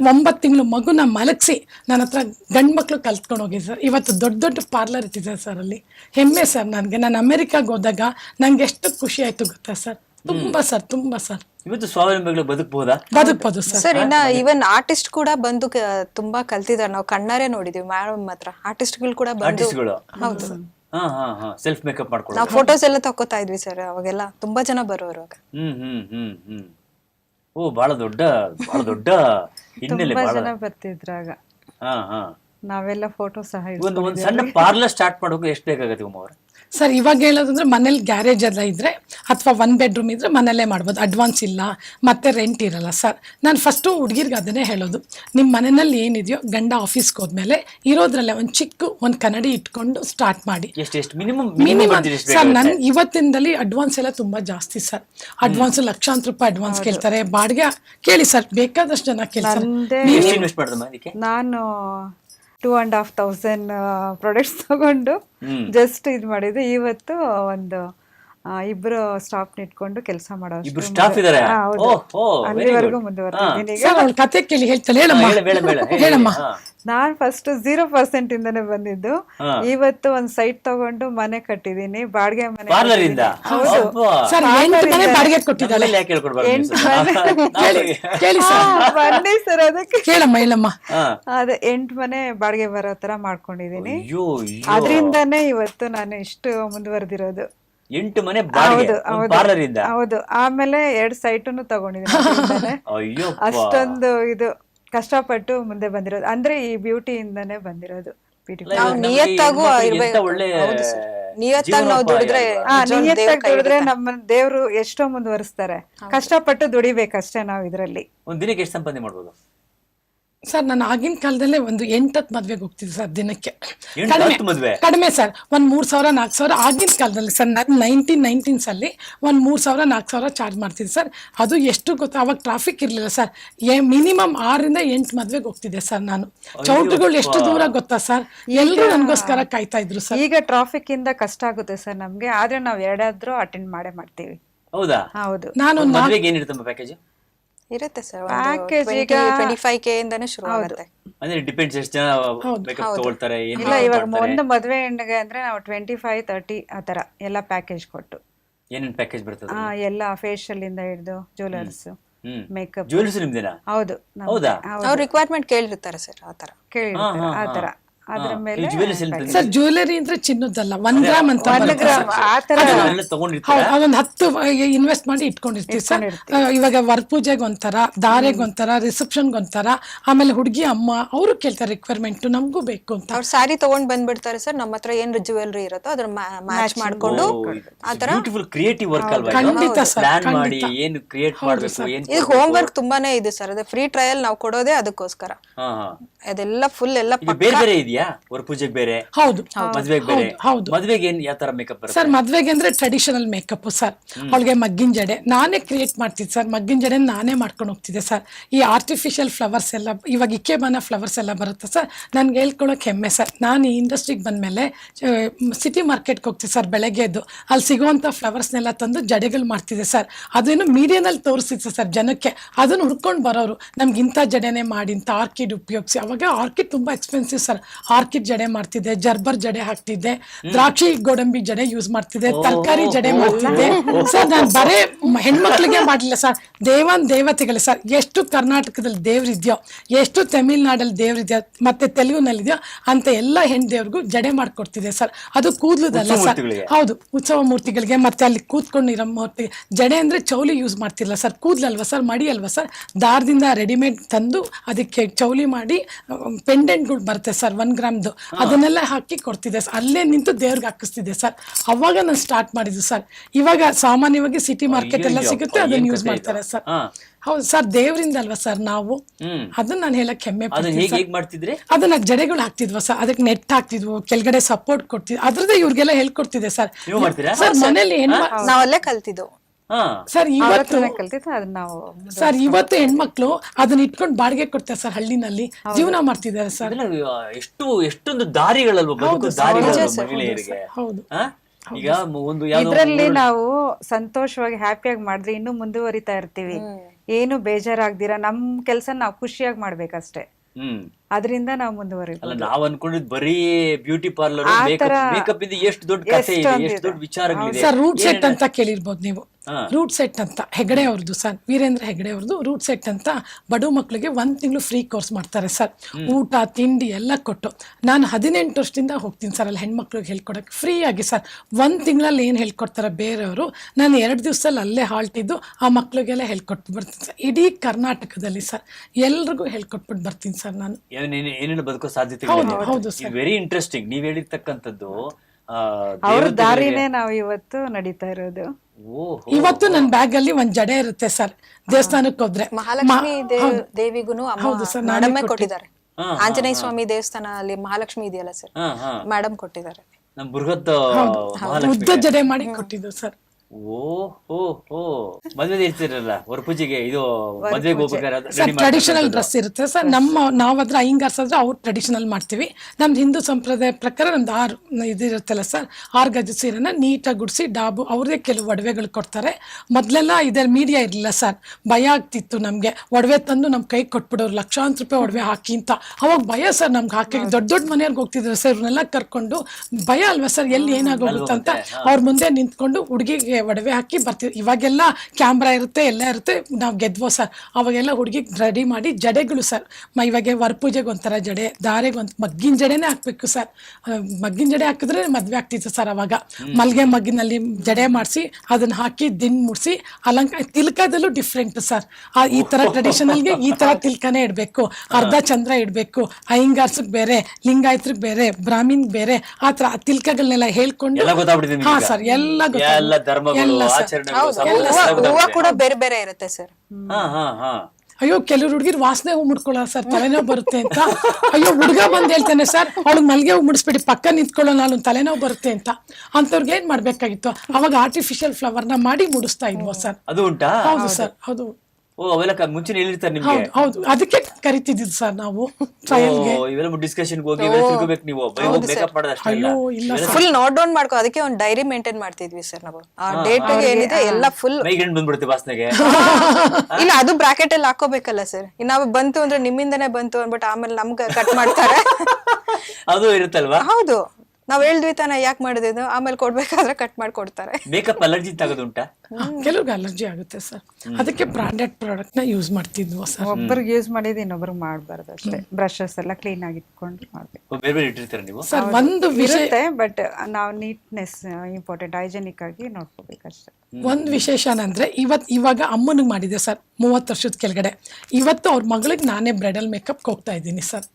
ಒಂಬತ್ತು ತಿಂಗಳು ಮಗುನ ಮಲಗಿಸಿ ನನ್ನ ಹತ್ರ ಗಂಡು ಮಕ್ಳು ಕಲ್ತ್ಕೊಂಡು ಹೋಗಿ ಸರ್ ಇವತ್ತು ದೊಡ್ಡ ದೊಡ್ಡ ಪಾರ್ಲರ್ ಇಟ್ಟಿದೆ ಸರ್ ಅಲ್ಲಿ. ಹೆಮ್ಮೆ ಸರ್ ನನಗೆ. ನಾನು ಅಮೆರಿಕಾಗೆ ಹೋದಾಗ ನಂಗೆ ಎಷ್ಟು ಖುಷಿ ಆಯ್ತು ಗೊತ್ತಾ ಸರ್ ತುಂಬಾ ಸರ್ ತುಂಬಾ ಸರ್ ಇವತ್ತು ಸ್ವಾವಲಂಬಿಗಳು ಬದುಕಬಹುದಾ ಬದುಕಬಹುದು ಸರ್ ಸರ್ ಇನ್ನ ಇವನ್ ಆರ್ಟಿಸ್ಟ್ ಕೂಡ ಬಂದು ಕ- ತುಂಬಾ ಕಲ್ತಿದ್ದಾರೆ. ನಾವು ಕಣ್ಣಾರೆ ನೋಡಿದೀವಿ. ಮ್ಯಾಡಮ್ ಹತ್ರ ಆರ್ಟಿಸ್ಟ್ಗಳು ಕೂಡ ಬಂದು ಆರ್ಟಿಸ್ಟ್ಗಳು ಹೌದು. ಹಾ ಹಾ ಹಾ. ಸೆಲ್ಫ್ ಮೇಕಪ್ ಮಾಡ್ಕೊಳ್ಳೋದು ನಾವು ಫೋಟೋಸ್ ಎಲ್ಲ ತಕ್ಕೋತಾ ಇದ್ವಿ ಸರ್ ಅವಾಗೆಲ್ಲ. ತುಂಬಾ ಜನ ಬರೋರು ಅವಾಗ ಹ್ಮ್ ಹ್ಮ್ ಹ್ಮ್ ಹ್ಮ್. ಓ ಬಹಳ ದೊಡ್ಡ ಬಹಳ ದೊಡ್ಡ ಹಿನ್ನೆಲೆ ತುಂಬಾ ಬಹಳ ಜನ ಬರ್ತಿದ್ರಾಗ ಹಾ ಹಾ. ನಾವೆಲ್ಲ ಫೋಟೋ ಸಹ ಒಂದು ಒಂದು ಸಣ್ಣ ಪಾರ್ಲರ್ ಸ್ಟಾರ್ಟ್ ಮಾಡೋಕೆ ಎಷ್ಟು ಬೇಕಾಗತ್ತೆ ಉಮ್ಮ ಅವ್ರೆ? ಸರ್ ಇವಾಗ ಹೇಳೋದಂದ್ರೆ ಮನೇಲಿ ಗ್ಯಾರೇಜ್ ಎಲ್ಲ ಇದ್ರೆ ಅಥವಾ ಒನ್ ಬೆಡ್ರೂಮ್ ಇದ್ರೆ ಮನೇಲೇ ಮಾಡ್ಬೋದು. ಅಡ್ವಾನ್ಸ್ ಇಲ್ಲ ಮತ್ತೆ ರೆಂಟ್ ಇರಲ್ಲ ಸರ್. ನಾನು ಫಸ್ಟು ಹುಡುಗಿರ್ಗೆ ಅದನ್ನೇ ಹೇಳೋದು. ನಿಮ್ಮ ಮನೆಯಲ್ಲಿ ಏನಿದೆಯೋ ಗಂಡ ಆಫೀಸ್ಗೆ ಹೋದ್ಮೇಲೆ ಇರೋದ್ರಲ್ಲೇ ಒಂದು ಚಿಕ್ಕ ಒಂದು ಕನ್ನಡಿ ಇಟ್ಕೊಂಡು ಸ್ಟಾರ್ಟ್ ಮಾಡಿ. ಮಿನಿಮಮ್ ಸರ್ ನನ್ನ ಇವತ್ತಿನದಲ್ಲಿ ಅಡ್ವಾನ್ಸ್ ಎಲ್ಲ ತುಂಬಾ ಜಾಸ್ತಿ ಸರ್. ಅಡ್ವಾನ್ಸ್ ಲಕ್ಷಾಂತರ ರೂಪಾಯಿ ಅಡ್ವಾನ್ಸ್ ಕೇಳ್ತಾರೆ. ಬಾಡಿಗೆ ಕೇಳಿ ಸರ್ ಬೇಕಾದಷ್ಟು ಜನ ಕೇಳ್ತಾರೆ ನಾನು two and half thousand products ತಗೊಂಡು ಜಸ್ಟ್ ಇದು ಮಾಡಿದ್ದು. ಇವತ್ತು ಒಂದು ಇಬ್ರು ಸ್ಟಾಫ್ ನಿಟ್ಕೊಂಡು ಕೆಲಸ ಮಾಡೋ ಇಬ್ರು ಸ್ಟಾಫ್ ಇದಾರೆ? ಅಲ್ಲಿವರೆಗೂ. ಮುಂದುವರೆದಿದ್ದೀನಿ ಕತೆ ಕೇಳಿ ಹೇಳ್ತಾಳೆ ಹೇಳಮ್ಮ. ಹೇಳ, ಹೇಳ, ಹೇಳ, ಹೇಳಿ, ಹೇಳಮ್ಮ. ನಾನ್ ಫಸ್ಟ್ ಜೀರೋ ಪರ್ಸೆಂಟ್ ಇಂದಾನೆ ಬಂದಿದ್ದು. ಇವತ್ತು ಒಂದ್ ಸೈಟ್ ತಗೊಂಡು ಮನೆ ಕಟ್ಟಿದೀನಿ ಬಾಡಿಗೆ ಮನೆ ಪಾರ್ಲರ್ ಇಂದ ಹೌದು. ಸರ್ ಎಂಟು ಮನೆ ಬಾಡಿಗೆ ಕೊಟ್ಟಿದ್ದಾಳೆ ನಮ್ಮಲ್ಲಿ ಯಾಕೆ ಹೇಳ್ಕೊಡ್ಬಾರ್ದು ನೀವು ಎಂಟು ಸರ್? ಕೇಳಿ ಕೇಳಿ ಹಾ, ಸರ್ ಬನ್ನಿ ಸರ್ ಅದಕ್ಕೆ. ಕೇಳಮ್ಮ ಇಲ್ಲಮ್ಮ ಹಾ. ಅದೇ ಎಂಟು ಮನೆ ಬಾಡಿಗೆ ಬರೋ ತರ ಮಾಡ್ಕೊಂಡಿದೀನಿ. ಅಯ್ಯೋ ಅಯ್ಯೋ. ಅದರಿಂದಾನೇ ಇವತ್ತು ನಾನು ಇಷ್ಟು ಮುಂದುವರೆದಿರೋದು. ಎಂಟು ಮನೆ ಬಾಡಿಗೆ? ಹೌದು ಹೌದು. ಪಾರ್ಲರ್ ಇಂದ ಹೌದು. ಆಮೇಲೆ ಎರಡ್ ಸೈಟನ್ನು ತಗೊಂಡಿದ್ದೀನಿ ಅದರಿಂದಾನೇ. ಅಯ್ಯೋ ಅಷ್ಟೊಂದು ಇದು ಕಷ್ಟಪಟ್ಟು ಮುಂದೆ ಬಂದಿರೋದು. ಅಂದ್ರೆ ಈ ಬ್ಯೂಟಿಯಿಂದಾನೇ ಬಂದಿರೋದು ಬ್ಯೂಟಿ ನಾವು ನಿಯತ್ತಾಗೂ ಇರ್ಬೇಕು. ಒಳ್ಳೆ. ನಿಯತ್ತಾಗಿ ನಾವು ದುಡಿದ್ರೆ ನಿಯತ್ತಾಗಿ ದುಡಿದ್ರೆ. ನಮ್ಮ ದೇವ್ರು ಎಷ್ಟೋ ಮುಂದುವರಿಸ್ತಾರೆ. ಕಷ್ಟಪಟ್ಟು ದುಡಿಬೇಕಷ್ಟೇ ನಾವು ಇದರಲ್ಲಿ ಒಂದ್ ದಿನಕ್ಕೆ ಎಷ್ಟು ಸಂಪಾದನೆ ಮಾಡ್ಬೋದು? ಸರ್ ನಾನು ಆಗಿನ ಕಾಲದಲ್ಲೇ ಒಂದು ಎಂಟತ್ತು ಮದ್ವೆಗೆ ಹೋಗ್ತಿದ್ದೆ ಸರ್ ದಿನಕ್ಕೆ. ಎಂಟು ಕಡಿಮೆ ಹತ್ತು ಮದ್ವೆ? ಕಡಿಮೆ ಸರ್ ಒಂದ್ ಮೂರ್ ಸಾವಿರ ನಾಲ್ಕು ಸಾವಿರ ಆಗಿನ ಕಾಲದಲ್ಲಿ ಸರ್ ನಾನು ನೈನ್ಟೀನ್ ನೈನ್ಟೀನ್ಸ್ ಅಲ್ಲಿ ಒಂದ್ ಮೂರ್ ಸಾವಿರ ನಾಲ್ಕು ಸಾವಿರ ಚಾರ್ಜ್ ಮಾಡ್ತಿದ್ದೆ ಸರ್. ಅದು ಎಷ್ಟು ಗೊತ್ತಾ ಅವಾಗ ಟ್ರಾಫಿಕ್ ಇರ್ಲಿಲ್ಲ ಸರ್. ಮಿನಿಮಮ್ ಆರರಿಂದ ಎಂಟು ಮದ್ವೆಗೆ ಹೋಗ್ತಿದ್ದೆ ಸರ್ ನಾನು. ಚೌಟ್ರಿಗಳು ಎಷ್ಟು ದೂರ ಗೊತ್ತಾ ಸರ್? ಎಲ್ಲರೂ ನನಗೋಸ್ಕರ ಕಾಯ್ತಾ ಇದ್ರು ಸರ್. ಈಗ ಟ್ರಾಫಿಕ್ ಇಂದ ಕಷ್ಟ ಆಗುತ್ತೆ ಸರ್ ನಮ್ಗೆ ಆದ್ರೆ ನಾವ್ ಎರಡಾದ್ರೂ ಅಟೆಂಡ್ ಮಾಡೇ ಮಾಡ್ತೀವಿ. ಹೌದಾ? ಹೌದು. ನಾನು ಒಂದ್ ಮದ್ವೆಗೆ ಏನಿರ್ತಮ್ಮ ಪ್ಯಾಕೇಜ್ ಇರುತ್ತೆ ಸರ್ Package ಈಗ- ಟ್ವೆಂಟಿ ಫೈವ್ ಕೆ ಇಂದಾನೆ ಶುರು ಆಗುತ್ತೆ. ಅಂದ್ರೆ ಡಿಪೆಂಡ್ಸ್ ಎಷ್ಟು ಜನ ಮೇಕಪ್ ತಗೊಳ್ತಾರೆ ಏನ್ ಇಲ್ಲ ಇವಾಗ ಒಂದು ಮದುವೆ ಹೆಣ್ಣಿಗೆ ಅಂದ್ರೆ ನಾವು ಟ್ವೆಂಟಿ ಫೈವ್ ತರ್ಟಿ ಆ ತರ ಎಲ್ಲ ಪ್ಯಾಕೇಜ್ ಕೊಟ್ಟು. ಏನೇನ್ ಪ್ಯಾಕೇಜ್ ಬರ್ತದೆ ಆ ಎಲ್ಲ ಫೇಶಿಯಲ್ ಇಂದ ಹಿಡಿದು ಜ್ಯುವೆಲರ್ಸ್ ಹ್ಮ್ ಮೇಕಪ್ ಜ್ಯುವೆಲ್ಸ್ ನಿಮ್ದೇನಾ? ಹೌದು ಹೌದಾ? ಹೌದು. ಅವ್ರ ರಿಕ್ವೈರ್ಮೆಂಟ್ ಕೇಳಿರ್ತಾರೆ ಸರ್ ಆ ತರ ಕೇಳಿರ್ತಾರೆ ಆ ತರ ಅದ್ರ ಮೇಲೆ ಸರ್ ಜ್ಯುವೆಲರಿ ಅಂದ್ರೆ ಚಿನ್ನದಲ್ಲ ಒಂದ್ ಗ್ರಾಮ್ ಅಂತ ಅದೊಂದು ಹತ್ತು ಇನ್ವೆಸ್ಟ್ ಮಾಡಿ ಇಟ್ಕೊಂಡಿರ್ತೀವಿ ಸರ್. ಇವಾಗ ವರ್ ಪೂಜೆಗೆ ಒಂಥರ ದಾರೆಗ್ ಒಂಥರ ರಿಸೆಪ್ಷನ್ಗೆ ಒಂಥರ ಆಮೇಲೆ ಹುಡುಗಿ ಅಮ್ಮ ಅವರು ಕೇಳ್ತಾರೆ ರಿಕ್ವೈರ್ಮೆಂಟ್ ನಮಗೂ ಬೇಕು ಅಂತ. ಅವ್ರ ಸಾರಿ ತಗೊಂಡ್ ಬಂದ್ಬಿಡ್ತಾರೆ ಸರ್ ನಮ್ಮ ಹತ್ರ ಏನ್ ಜ್ಯುವೆಲ್ರಿ ಇರುತ್ತೋ ಅದ್ರ ಮ್ಯಾಚ್ ಮಾಡ್ಕೊಂಡು ಆತರ ತರ ಬ್ಯೂಟಿಫುಲ್ ಕ್ರಿಯೇಟಿವ್ ವರ್ಕ್ ಅಲ್ವಾ ಖಂಡಿತ ಸರ್, ಮಾಡಿ ಏನು ಕ್ರಿಯೇಟ್ ಮಾಡ್ಬೇಕು ಇದು ಹೋಮ್ ವರ್ಕ್ ತುಂಬಾನೇ ಇದೆ ಸರ್ ಅದೇ ಫ್ರೀ ಟ್ರಯಲ್ ನಾವು ಕೊಡೋದೇ ಅದಕ್ಕೋಸ್ಕರ. ಹಾ ಹಾ. ಅದೆಲ್ಲ ಫುಲ್ ಎಲ್ಲ ಬೇರೆ ಬೇರೆ ಇದೆಯಾ? ವರ ಪೂಜೆಗೆ ಬೇರೆ? ಹೌದು. ಮದ್ವೆಗೆ ಬೇರೆ? ಹೌದು. ಮದ್ವೆಗೆ ಏನ್ ಯಾವ ತರ ಮೇಕಪ್ ಬರುತ್ತೆ? ಸರ್ ಮದ್ವೆಗೆ ಅಂದ್ರೆ ಟ್ರೆಡಿಷನಲ್ ಮೇಕಪ್ ಸರ್. ಅವಳಿಗೆ ಮಗ್ಗಿನ ಜಡೆ. ನಾನೇ ಕ್ರಿಯೇಟ್ ಮಾಡ್ತಿದ್ದೆ ಸರ್. ಮಗ್ಗಿನ ಜಡೆ ನಾನೇ ಮಾಡ್ಕೊಂಡು ಹೋಗ್ತಿದ್ದೆ ಸರ್. ಈ ಆರ್ಟಿಫಿಷಿಯಲ್ ಫ್ಲವರ್ಸ್ ಎಲ್ಲ ಇವಾಗ ಇಕ್ಕೆಬಾನ ಫ್ಲವರ್ಸ್ ಎಲ್ಲ ಬರುತ್ತೆ ಸರ್. ನನ್ಗೆ ಹೇಳ್ಕೊಳಕ್ ಹೆಮ್ಮೆ ಸರ್. ನಾನು ಈ ಇಂಡಸ್ಟ್ರಿಗೆ ಬಂದ್ಮೇಲೆ ಸಿಟಿ ಮಾರ್ಕೆಟ್ಗೆ ಹೋಗ್ತೀವಿ ಸರ್ ಬೆಳಗ್ಗೆ ಎದ್ದು. ಅಲ್ಲಿ ಸಿಗುವಂಥ ಫ್ಲವರ್ಸ್ನೆಲ್ಲ ತಂದು ಜಡೆಗಳು ಮಾಡ್ತಿದ್ದೆ ಸರ್. ಅದೇನು ಮೀಡಿಯಾನಲ್ಲಿ ತೋರಿಸಿದ್ದೆ ಸರ್ ಜನಕ್ಕೆ. ಅದನ್ನು ಹುಡ್ಕೊಂಡು ಬರೋರು. ನಮ್ಗೆ ಇಂಥ ಜಡೆನೇ ಮಾಡಿ ಇಂಥ ಆರ್ಕಿಡ್ ಉಪಯೋಗಿಸಿ. ಅವಾಗ ಆರ್ಕಿಡ್ ತುಂಬ ಎಕ್ಸ್ಪೆನ್ಸಿವ್ ಸರ್. ಆರ್ಕಿಡ್ ಜಡೆ ಮಾಡ್ತಿದ್ದೆ ಜರ್ಬರ್ ಜಡೆ ಹಾಕ್ತಿದ್ದೆ ದ್ರಾಕ್ಷಿ ಗೋಡಂಬಿ ಜಡೆ ಯೂಸ್ ಮಾಡ್ತಿದ್ದೆ ತರಕಾರಿ ಜಡೆ ಮಾಡ್ತಿದ್ದೆ. ಸರ್ ನಾನು ಬರೇ ಹೆಣ್ಮಕ್ಳಿಗೆ ಮಾಡಲಿಲ್ಲ ಸರ್. ದೇವನ್ ದೇವತೆಗಳೇ ಸರ್. ಎಷ್ಟು ಕರ್ನಾಟಕದಲ್ಲಿ ದೇವ್ರಿದ್ಯೋ ಎಷ್ಟು ತಮಿಳ್ನಾಡಲ್ಲಿ ದೇವ್ರಿದ್ಯೋ ಮತ್ತೆ ತೆಲುಗುನಲ್ಲಿದೆಯೋ ಅಂತ ಎಲ್ಲ ಹೆಣ್ಣು ದೇವ್ರಿಗೂ ಜಡೆ ಮಾಡ್ಕೊಡ್ತಿದೆ ಸರ್. ಅದು ಕೂದಲುದಲ್ಲ ಸರ್. ಹೌದು ಉತ್ಸವ ಮೂರ್ತಿಗಳಿಗೆ ಮತ್ತೆ ಅಲ್ಲಿ ಕೂತ್ಕೊಂಡಿರೋ ಮೂರ್ತಿ ಜಡೆ ಅಂದ್ರೆ ಚೌಲಿ ಯೂಸ್ ಮಾಡ್ತಿಲ್ಲ ಸರ್. ಕೂದಲಲ್ವಾ ಸರ್? ಮಡಿ ಅಲ್ವಾ ಸರ್? ದಾರದಿಂದ ರೆಡಿಮೇಡ್ ತಂದು ಅದಕ್ಕೆ ಚೌಲಿ ಮಾಡಿ ಪೆಂಡೆಂಟ್ಗಳು ಬರುತ್ತೆ ಸರ್ ಒನ್ ಗ್ರಾಮ್ದು. ಅದನ್ನೆಲ್ಲ ಹಾಕಿ ಕೊಡ್ತಿದ್ದೆ ಸರ್. ಅಲ್ಲೇ ನಿಂತು ದೇವ್ರಿಗೆ ಹಾಕಿಸ್ತಿದ್ದೆ ಸರ್. ಅವಾಗ ನಾನು ಸ್ಟಾರ್ಟ್ ಮಾಡಿದ್ದು ಸರ್. ಇವಾಗ ಸಾಮಾನ್ಯವಾಗಿ ಸಿಟಿ ಮಾರ್ಕೆಟ್ ಎಲ್ಲ ಸಿಗುತ್ತೆ ಅದನ್ನ ಯೂಸ್ ಮಾಡ್ತಾರೆ ಸರ್. ಹೌದು ಸರ್ ದೇವ್ರಿಂದ ಅಲ್ವಾ ಸರ್ ನಾವು? ಅದನ್ನ ನಾನು ಹೇಳಕ್ ಹೆಮ್ಮೆ ಅದನ್ನ ಪಡ್ತೀನಿ ಹೇಗೆ ಸರ್. ಅದನ್ನ ಜಡೆಗಳು ಹಾಕ್ತಿದ್ವು ಸರ್ ಅದಕ್ಕೆ ನೆಟ್ ಹಾಕ್ತಿದ್ವು ಕೆಳಗಡೆ ಸಪೋರ್ಟ್ ಕೊಡ್ತಿದ್ವಿ ಅದ್ರದ್ದೇ ಇವ್ರಿಗೆಲ್ಲ ಹೇಳ್ಕೊಡ್ತಿದ್ದೆ ಸರ್. ನೀವು ಮಾಡ್ತೀರಾ? ಸರ್ ಮನೇಲಿ ಹೆಣ್ಮ ನಾವ್ ಅಲ್ಲೇ ಕಲ್ತಿದ್ದು. ಹಾ ಸರ್ ಇವತ್ತು ಅದನ್ನ ನಾವು ಸರ್ ಇವತ್ತು ಹೆಣ್ಮಕ್ಳು ಅದನ್ನ ಇಟ್ಕೊಂಡು ಬಾಡಿಗೆ ಕೊಡ್ತಾರೆ ಸರ್ ಹಳ್ಳಿನಲ್ಲಿ. ಜೀವನ ಮಾಡ್ತಿದ್ದಾರೆ ಸರ್. ಎಷ್ಟು ಎಷ್ಟೊಂದು ದಾರಿಗಳಲ್ವ ಬದುಕು ದಾರಿಗಳು ಮಹಿಳೆಯರಿಗೆ. ಹೌದು ಹಾ? ಈಗ ಒಂದು ಇದರಲ್ಲಿ ಇದ್ರಲ್ಲಿ ನಾವು ಸಂತೋಷವಾಗಿ ಹ್ಯಾಪಿಯಾಗಿ ಮಾಡಿದ್ರೆ ಇನ್ನೂ ಮುಂದುವರಿತಾ ಇರ್ತೀವಿ. ಏನು ಬೇಜಾರಾಗ್ದಿರ? ನಮ್ ಕೆಲ್ಸ ನಾವು ಖುಷಿಯಾಗಿ ಮಾಡ್ಬೇಕಷ್ಟೇ. ಹ್ಮ್. ಅದರಿಂದ ನಾವು ಮುಂದುವರಿಬೋದು. ಅಲ್ಲ ನಾವ್ ಅನ್ಕೊಂಡಿದ್ ಬರೀ ಬ್ಯೂಟಿ ಪಾರ್ಲರ್ ಆ ಮೇಕಪ್ ತರ ಮೇಕಪ್ ಇಂದ ಎಷ್ಟು ದೊಡ್ಡ ಕಥೆ ಇದೆ ಎಷ್ಟೊಂದಿದೆ. ಎಷ್ಟು ದೊಡ್ಡ ವಿಚಾರಗಳಿದೆ. ಸರ್ ರೂಟ್ ಸೆಟ್ ಅಂತ ಕೇಳಿರ್ಬೋದು ನೀವು. ಹಾ. ರೂಟ್ ಸೆಟ್ ಅಂತ ಹೆಗಡೆ ಅವ್ರದ್ದು ಸರ್ ವೀರೇಂದ್ರ ಹೆಗಡೆ ಅವ್ರದ್ದು ರೂಟ್ ಸೆಟ್ ಅಂತ ಬಡವ ಮಕ್ಕಳಿಗೆ ಒಂದ್ ತಿಂಗಳು ಫ್ರೀ ಕೋರ್ಸ್ ಮಾಡ್ತಾರೆ ಸರ್. ಊಟ ತಿಂಡಿ ಎಲ್ಲ ಕೊಟ್ಟು. ನಾನು ಹದಿನೆಂಟು ವರ್ಷದಿಂದ ಹೋಗ್ತೀನಿ ಸರ್ ಅಲ್ಲಿ ಹೆಣ್ಮಕ್ಳಿಗೆ ಹೇಳ್ಕೊಡಕ್ಕೆ ಫ್ರೀ ಆಗಿ ಸರ್ ಒಂದ್ ತಿಂಗಳಲ್ಲಿ ಏನು ಹೇಳ್ಕೊಡ್ತಾರೆ ಬೇರೆಯವರು ನಾನು ಎರಡು ದಿವಸದಲ್ಲಿ ಅಲ್ಲೇ ಹಾಲ್ಟಿದ್ದು ಆ ಮಕ್ಳಿಗೆಲ್ಲ ಹೇಳ್ಕೊಟ್ಟು ಬರ್ತೀನಿ ಸರ್. ಇಡೀ ಕರ್ನಾಟಕದಲ್ಲಿ ಸರ್ ಎಲ್ರಿಗೂ ಹೇಳ್ಕೊಟ್ಬಿಟ್ಟು ಬರ್ತೀನಿ ಸರ್ ನಾನು. ಏನೇನು ಏನೇನು ಬದುಕೋ ಸಾಧ್ಯತೆ ವೆರಿ ಇಂಟ್ರೆಸ್ಟಿಂಗ್ ನೀವ್ ಹೇಳಿರ್ತಕ್ಕಂಥದ್ದು ಅವ್ರ ದಾರಿನೇ ನಾವು ಇವತ್ತು ನಡೀತಾ ಇರೋದು. ಓಹೋ. ಇವತ್ತು ನನ್ನ ಬ್ಯಾಗ್ ಅಲ್ಲಿ ಒಂದ್ ಜಡೆ ಇರುತ್ತೆ ಸರ್. ದೇವಸ್ಥಾನಕ್ಕೆ ಹೋದ್ರೆ. ಮಹಾಲಕ್ಷ್ಮಿ ದೇವಿಗೂ ಮೇಡಮ್ ಕೊಟ್ಟಿದ್ದಾರೆ. ಆಂಜನೇಯ ಸ್ವಾಮಿ ದೇವಸ್ಥಾನ ಅಲ್ಲಿ ಮಹಾಲಕ್ಷ್ಮಿ ಇದೆಯಲ್ಲ ಸರ್? ಮೇಡಮ್ ಕೊಟ್ಟಿದ್ದಾರೆ. ನಮ್ ಬೃಹತ್ ಉದ್ದ ಮಹಾಲಕ್ಷ್ಮಿ ಜಡೆ ಮಾಡಿ ಕೊಟ್ಟಿದ್ದು ಸರ್. ಓ ಹೋ ಹೋ ಮದ್ವೆ ಇರ್ತಿರಲ್ಲ ಪೂಜೆಗೆ ಇದು ಮದ್ವೆಗೆ ಹೋಗ್ಬೇಕಾದ್ರೆ ಸರ್ ಟ್ರೆಡಿಷನಲ್ ಡ್ರೆಸ್ ಇರುತ್ತೆ. ಸರ್ ನಮ್ಮ ನಾವಾದ್ರೆ ಅಯ್ಯಂಗಾರ್ಸ್ ಆದ್ರೆ ಅವ್ರು ಟ್ರೆಡಿಷನಲ್ ಮಾಡ್ತೀವಿ. ನಮ್ದು ಹಿಂದೂ ಸಂಪ್ರದಾಯ ಪ್ರಕಾರ ನಮ್ದು ಆರು ಇದಿರುತ್ತಲ್ಲ ಸರ್ ಆರು ಗಜ ಸೀರೆನ ನೀಟಾಗಿ ಗುಡಿಸಿ ಡಾಬು ಅವ್ರದೇ ಕೆಲವು ಒಡವೆಗಳು ಕೊಡ್ತಾರೆ. ಮೊದಲೆಲ್ಲ ಇದರ ಮೀಡಿಯಾ ಇರಲಿಲ್ಲ ಸರ್. ಭಯ ಆಗ್ತಿತ್ತು ನಮಗೆ. ಒಡವೆ ತಂದು ನಮ್ಮ ಕೈ ಕೊಟ್ಬಿಡೋರು ಲಕ್ಷಾಂತರ ರೂಪಾಯಿ ಒಡವೆ ಹಾಕಿ ಅಂತ. ಅವಾಗ ಭಯ ಸರ್ ನಮ್ಗೆ ಹಾಕಿ ದೊಡ್ಡ ದೊಡ್ಡ ಮನೆಯವ್ರಿಗೆ ಹೋಗ್ತಿದ್ರು ಸರ್ ಇವ್ರನ್ನೆಲ್ಲ ಕರ್ಕೊಂಡು. ಭಯ ಅಲ್ವಾ ಸರ್ ಎಲ್ಲಿ ಏನಾಗೋಗುತ್ತೆ ಅಂತ. ಅವ್ರ ಮುಂದೆ ನಿಂತ್ಕೊಂಡು ಹುಡುಗಿಗೆ ಒಡವೆ ಹಾಕಿ ಬರ್ತೀವಿ. ಇವಾಗೆಲ್ಲ ಕ್ಯಾಮ್ರಾ ಇರುತ್ತೆ ಎಲ್ಲ ಇರುತ್ತೆ. ನಾವು ಗೆದ್ವೋ ಸರ್. ಅವಾಗೆಲ್ಲ ಹುಡುಗಿ ರೆಡಿ ಮಾಡಿ ಜಡೆಗಳು ಸರ್. ಮ ಇವಾಗ ವರಪೂಜೆಗೆ ಒಂಥರ ಜಡೆ ದಾರೆಗೆ ಒಂದು ಮಗ್ಗಿನ ಜಡೆನೇ ಹಾಕ್ಬೇಕು ಸರ್. ಮಗ್ಗಿನ ಜಡೆ ಹಾಕಿದ್ರೆ ಮದುವೆ ಆಗ್ತಿತ್ತು ಸರ್ ಅವಾಗ. ಮಲ್ಗೆ ಮಗ್ಗಿನಲ್ಲಿ ಜಡೆ ಮಾಡಿಸಿ ಅದನ್ನ ಹಾಕಿ ದಿನ್ ಮುಡಿಸಿ ಅಲಂಕಾರ ತಿಲ್ಕದಲ್ಲೂ ಡಿಫ್ರೆಂಟ್ ಸರ್. ಆ ಈ ಥರ ಟ್ರೆಡಿಷನಲ್ಗೆ ಈ ಥರ ತಿಲ್ಕನೇ ಇಡಬೇಕು. ಅರ್ಧ ಚಂದ್ರ ಇಡಬೇಕು. ಅಯ್ಯಂಗಾರ್ಸಕ್ಕೆ ಬೇರೆ ಲಿಂಗಾಯತ್ರಿಗೆ ಬೇರೆ ಬ್ರಾಹ್ಮಿನ್ ಬೇರೆ ಆ ಥರ ತಿಲ್ಕಗಳನ್ನೆಲ್ಲ ಹೇಳ್ಕೊಂಡು ಹಾ. ಸರ್ ಎಲ್ಲ ಎಲ್ಲ ಆಚರಣೆಗಳು ಹೂವ ಕೂಡ ಬೇರೆ ಬೇರೆ ಇರುತ್ತೆ ಸರ್. ಹಾ ಹಾ ಹಾ. ಅಯ್ಯೋ ಕೆಲವ್ರು ಹುಡುಗಿರ್ ವಾಸನೆ ಹೂ ಮುಡ್ಕೊಳ್ಳೋ ಸರ್ ತಲೆನೋವು ಬರುತ್ತೆ ಅಂತ. ಅಯ್ಯೋ ಹುಡುಗ ಬಂದ್ ಹೇಳ್ತಾನೆ ಸರ್ ಅವಳು ಮಲ್ಗೆ ಹೂ ಮುಡಿಸ್ಬಿಡಿ ಪಕ್ಕ ನಿಂತ್ಕೊಳ್ಳೋ ನಾನು ತಲೆನೋವು ಬರುತ್ತೆ ಅಂತ. ಅಂತವ್ರಿಗೆ ಏನ್ ಮಾಡ್ಬೇಕಾಗಿತ್ತು? ಅವಾಗ ಆರ್ಟಿಫಿಷಿಯಲ್ ಫ್ಲವರ್ನ ಮಾಡಿ ಮುಡಿಸ್ತಾ ಇದ್ವು ಸರ್. ಅದು ಉಂಟಾ? ಹೌದು ಸರ್ ಹೌದು ಓ ಅವೆಲ್ಲ ಕ- ಮುಂಚೆನೆ ಹೇಳಿರ್ತಾರೆ ನಿಮ್ಗೆ. ಹೌದು ಹೌದು. ಅದಕ್ಕೆ ಕರಿತಿದ್ದು ಸರ್ ನಾವು ಟ್ರಯಲ್ಗೆ ಓ, ಇವೆಲ್ಲ ಡಿಸ್ಕಷನ್ ಹೋಗಿ ಇವೆಲ್ಲ ತಿಳ್ಕೊಬೇಕು ನೀವು. ಬರೀ ಮೇಕಪ್ ಮಾಡೋದು ಅಷ್ಟೇ ಅಯ್ಯೋ ಇಲ್ಲ ಫುಲ್ ನೋಟ್ ಡೌನ್ ಮಾಡ್ಕೊ ಅದಕ್ಕೆ ಒಂದು ಡೈರಿ ಮೇಂಟೈನ್ ಮಾಡ್ತಿದ್ವಿ ಸರ್ ನಾವು. ಆ ಡೇಟ್ ಏನಿದೆ ಎಲ್ಲ ಫುಲ್ ಮೈಗಂಡ್ ಬಂದ್ಬಿಡುತ್ತೆ ವಾಸನೆಗೆ. ಇಲ್ಲ ಅದು ಬ್ರಾಕೆಟ್ ಅಲ್ಲಿ ಹಾಕೋಬೇಕಲ್ಲ ಸರ್. ನಾವು ಬಂತು ಅಂದ್ರೆ ನಿಮ್ಮಿಂದನೇ ಬಂತು ಅಂದ್ಬಿಟ್ಟು ಆಮೇಲೆ ನಮ್ಗೆ ಕಟ್ ಮಾಡ್ತಾರೆ. ಅದು ಇರುತ್ತಲ್ವಾ? ಹೌದು. ನಾವ್ ಹೇಳ್ದ್ವಿ ತಾನ ಯಾಕೆ ಮಾಡಿದ್ದು ಆಮೇಲೆ ಕೊಡ್ಬೇಕಾದ್ರೆ ಕಟ್ ಮಾಡಿ ಕೊಡ್ತಾರೆ ಮೇಕಪ್ ಅಲರ್ಜಿ ತಗದುಂಟಾ ಕೆಲವ್ರಿಗೆ ಅಲರ್ಜಿ ಆಗುತ್ತೆ ಸರ್. ಅದಕ್ಕೆ ಬ್ರಾಂಡೆಡ್ ಪ್ರಾಡಕ್ಟ್ನ ಯೂಸ್ ಮಾಡ್ತಿದ್ವು ಸರ್. ಒಬ್ಬರಿಗೆ ಯೂಸ್ ಮಾಡಿದ್ದು ಇನ್ನೊಬ್ರಿಗೆ ಮಾಡಬಾರ್ದು ಅಷ್ಟೇ. ಬ್ರಷಸ್ ಎಲ್ಲ ಕ್ಲೀನ್ ಆಗಿ ಇಟ್ಕೊಂಡು ಮಾಡ್ಬೇಕು. ಓ, ಬೇರೆ ಬೇರೆ ಇಟ್ಟಿರ್ತಾರೆ ನೀವು? ಸರ್ ಒಂದು ವಿಷಯ ಇರುತ್ತೆ ಬಟ್ ನಾವು ನೀಟ್ನೆಸ್ ಇಂಪಾರ್ಟೆಂಟ್ ಹೈಜೆನಿಕ್ ಆಗಿ ನೋಡ್ಕೋಬೇಕಷ್ಟೇ ಒಂದು ವಿಶೇಷ ಏನಂದ್ರೆ ಇವತ್ ಇವಾಗ ಅಮ್ಮನಿಗೆ ಮಾಡಿದೆ ಸರ್ ಮೂವತ್ತು ವರ್ಷದ ಕೆಳಗಡೆ. ಇವತ್ತು ಅವ್ರ ಮಗಳಿಗೆ ನಾನೇ ಬ್ರೈಡಲ್ ಮೇಕಪ್ ಹೋಗ್ತಾ ಇದ್ದೀನಿ ಸರ್.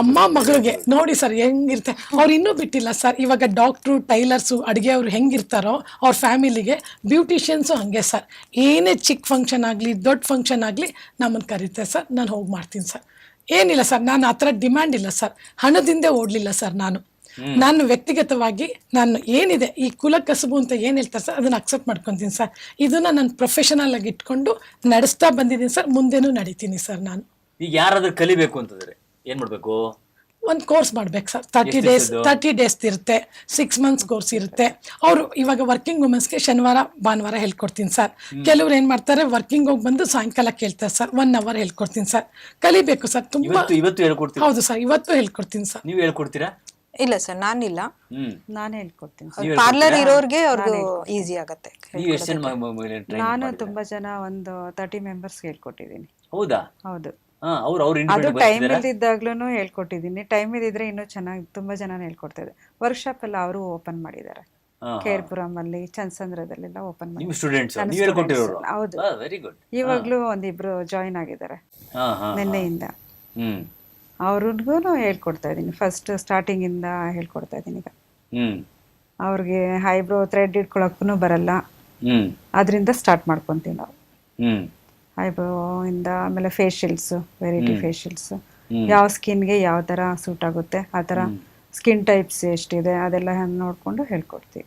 ಅಮ್ಮ ಮಗಳಿಗೆ ನೋಡಿ ಸರ್ ಹೆಂಗಿರುತ್ತೆ. ಅವ್ರು ಇನ್ನೂ ಬಿಟ್ಟಿಲ್ಲ ಸರ್ ಇವಾಗ ಡಾಕ್ಟ್ರು ಟೈಲರ್ಸು ಅಡುಗೆ ಅವ್ರು ಹೆಂಗಿರ್ತಾರೋ ಅವ್ರ ಫ್ಯಾಮಿಲಿಗೆ ಬ್ಯೂಟಿಷಿಯನ್ಸು ಹಂಗೆ ಸರ್. ಏನೇ ಚಿಕ್ಕ ಫಂಕ್ಷನ್ ಆಗಲಿ ದೊಡ್ಡ ಫಂಕ್ಷನ್ ಆಗಲಿ ನಮ್ಮನ್ನು ಕರೀತಾರೆ ಸರ್. ನಾನು ಹೋಗಿ ಮಾಡ್ತೀನಿ ಸರ್. ಏನಿಲ್ಲ ಸರ್ ನಾನು ಆ ಥರ ಡಿಮ್ಯಾಂಡ್ ಇಲ್ಲ ಸರ್. ಹಣದಿಂದ ಓಡಲಿಲ್ಲ ಸರ್ ನಾನು. ನಾನು ವ್ಯಕ್ತಿಗತವಾಗಿ ನಾನು ಏನಿದೆ ಈ ಕುಲ ಕಸುಬು ಅಂತ ಏನು ಹೇಳ್ತಾರೆ ಸರ್ ಅದನ್ನು ಅಕ್ಸೆಪ್ಟ್ ಮಾಡ್ಕೊತೀನಿ ಸರ್. ಇದನ್ನು ನಾನು ಪ್ರೊಫೆಷನಲ್ ಆಗಿ ಇಟ್ಕೊಂಡು ನಡೆಸ್ತಾ ಬಂದಿದ್ದೀನಿ ಸರ್ ಮುಂದೆನೂ ನಡೀತೀನಿ ಸರ್ ನಾನು. ಈಗ ಯಾರಾದರೂ ಕಲಿಬೇಕು ಅಂತಂದ್ರೆ ಏನು ಮಾಡ್ಬೇಕು? ಒಂದು ಕೋರ್ಸ್ ಮಾಡ್ಬೇಕು sir. Thirty days thirty days ಇರುತ್ತೆ. ಸಿಕ್ಸ್ ಮಂತ್ಸ್ ಕೋರ್ಸ್ ಇರುತ್ತೆ. ಅವರು ಇವಾಗ ವರ್ಕಿಂಗ್ ವುಮೆನ್ಸ್ಗೆ ಶನಿವಾರ ಭಾನುವಾರ ಹೇಳ್ಕೊಡ್ತೀನಿ ಸರ್. ಕೆಲವ್ರು ಏನು ಮಾಡ್ತಾರೆ ವರ್ಕಿಂಗ್ ಹೋಗಿ ಬಂದು ಸಾಯಂಕಾಲ ಕೇಳ್ತಾರೆ ಸರ್. ಒನ್ ಅವರ್ ಹೇಳ್ಕೊಡ್ತೀನಿ ಸರ್. ಕಲಿಬೇಕು ಸರ್. ತುಂಬಾ ಇವತ್ತು ಹೌದು ಸರ್. ಇವತ್ತು ಹೇಳ್ಕೊಡ್ತೀನಿ ಸರ್. ನೀವು ಹೇಳ್ಕೊಡ್ತೀರಾ? ಇಲ್ಲ ಸರ್ ನಾನಿಲ್ಲ. ನಾನೇ ಹೇಳ್ಕೊಡ್ತೀನಿ ಪಾರ್ಲರ್ ಇರೋರ್ಗೆ ಅವ್ರಿಗೆ ಈಸಿ ಆಗತ್ತೆ. ನಾನು ತುಂಬಾ ಜನ ಒಂದು ತರ್ಟಿ ಮೆಂಬರ್ಸ್ ಹೇಳ್ಕೊಟ್ಟಿದ್ದೀನಿ. ಹೌದಾ? ಹೌದು. ಅವ್ರು ಅವ್ರು ಅದು ಟೈಮ್ ಇಲ್ದಿದ್ದಾಗ್ಲೂ ಹೇಳ್ಕೊಟ್ಟಿದ್ದೀನಿ. ಟೈಮ್ ಇದ್ದಿದ್ರೆ ಇನ್ನೂ ಚೆನ್ನಾಗಿ ತುಂಬಾ ಜನ ಹೇಳ್ಕೊಡ್ತಾ ವರ್ಕ್ಶಾಪ್ ಎಲ್ಲ ಅವರು ಓಪನ್ ಮಾಡಿದ್ದಾರೆ. ಕೇರ್ಪುರಂ ಅಲ್ಲಿ ಚನ್ಸಂದ್ರದಲ್ಲೆಲ್ಲ ಓಪನ್ ಹೌದು. ಇವಾಗ್ಲೂ ಒಂದಿಬ್ರು ಜಾಯಿನ್ ಆಗಿದ್ದಾರೆ. ನಿನ್ನೆಯಿಂದ. ಅವ್ರಿಗೂ ಹೇಳ್ಕೊಡ್ತಾ ಇದ್ದೀನಿ. ಫಸ್ಟ್ ಸ್ಟಾರ್ಟಿಂಗ್ ಇಂದ ಹೇಳ್ಕೊಡ್ತಾ ಇದ್ದೀನಿ ಈಗ. ಅವ್ರಿಗೆ ಹೈಬ್ರೋ ಥ್ರೆಡ್ ಇಟ್ಕೊಳಕ್ಕೂ ಬರಲ್ಲ. ಅದರಿಂದ ಸ್ಟಾರ್ಟ್ ಮಾಡ್ಕೊಂತೀವಿ ನಾವು. ಐಬ್ರೋ ಇಂದ ಆಮೇಲೆ ಫೇಶಿಯಲ್ಸ್ ವೆರೈಟಿ ಫೇಶಿಯಲ್ಸ್ ಯಾವ ಸ್ಕಿನ್ಗೆ ಯಾವ ತರ ಸೂಟ್ ಆಗುತ್ತೆ ಆ ತರ ಸ್ಕಿನ್ ಟೈಪ್ಸ್ ಎಷ್ಟಿದೆ ಅದೆಲ್ಲ ನೋಡ್ಕೊಂಡು ಹೇಳ್ಕೊಡ್ತೀವಿ